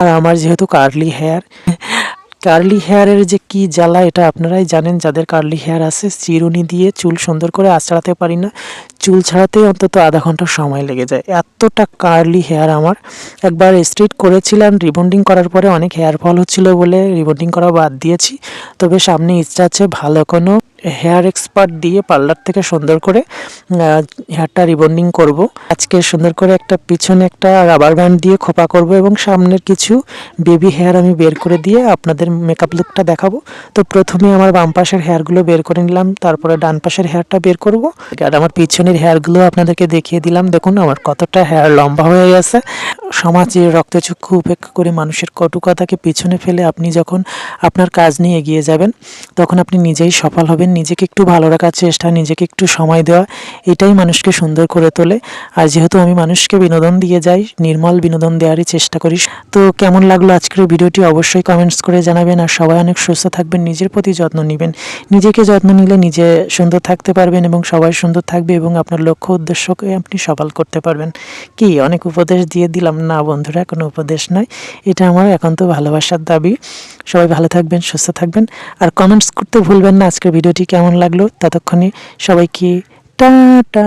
আর আমার যেহেতু curly hair curly হেয়ারের যে কি জ্বালা এটা আপনারাই জানেন, যাদের কার্লি হেয়ার আছে, চিরুনি দিয়ে চুল সুন্দর করে আঁচড়াতে পারি না। চুল ছাড়াতেই অন্তত আধা ঘণ্টা সময় লেগে যায়। এতটা কার্লি হেয়ার আমার। একবার স্ট্রেট করেছিলাম রিবন্ডিং করার পরে অনেক হেয়ার ফল হচ্ছিল বলে রিবন্ডিং করা বাদ দিয়েছি। তবে সামনে ইচ্ছা আছে ভালো কোনো হেয়ার এক্সপার্ট দিয়ে পার্লার থেকে সুন্দর করে হেয়ারটা রিবন্ডিং করব। আজকে সুন্দর করে একটা পিছনে একটা রাবার ব্যান্ড দিয়ে খোপা করব এবং সামনের কিছু বেবি হেয়ার আমি বের করে দিয়ে আপনাদের মেকআপ লুকটা দেখাবো। তো প্রথমে আমার বাম পাশের হেয়ারগুলো বের করে নিলাম, তারপরে ডান পাশের হেয়ারটা বের করব। আর আমার পিছনের হেয়ারগুলো আপনাদেরকে দেখিয়ে দিলাম। দেখুন, আমার কতটা হেয়ার লম্বা হয়ে গেছে। সমাজে রক্তচক্ষু উপেক্ষা করে মানুষের কটুকতাকে পিছনে ফেলে আপনি যখন আপনার কাজ নিয়ে এগিয়ে যাবেন, তখন আপনি নিজেই সফল হবেন। নিজেকে একটু ভালো রাখার চেষ্টা, নিজেকে একটু সময় দেওয়া, এটাই মানুষকে সুন্দর করে তোলে। আর যেহেতু আমি মানুষকে বিনোদন দিয়ে যাই, নির্মল বিনোদন দেওয়ারই চেষ্টা করি। তো কেমন লাগল আজকের ভিডিওটি অবশ্যই কমেন্টস করে জানাবেন আর সবাই অনেক সুস্থ থাকবেন, নিজের প্রতি যত্ন নেবেন। নিজেকে যত্ন নিলে নিজে সুন্দর থাকতে পারবেন এবং সবাই সুন্দর থাকবে এবং আপনার লক্ষ্য উদ্দেশ্যকে আপনি সফল করতে পারবেন। কি, অনেক উপদেশ দিয়ে দিলাম। না বন্ধুরা, কোনো উপদেশ নয়। এটা আমার একান্ত ভালোবাসার দাবি। সবাই ভালো থাকবেন, সুস্থ থাকবেন। আর কমেন্টস করতে ভুলবেন না, আজকের ভিডিওটি কেমন লাগল ততক্ষণে সবাইকে টাটা।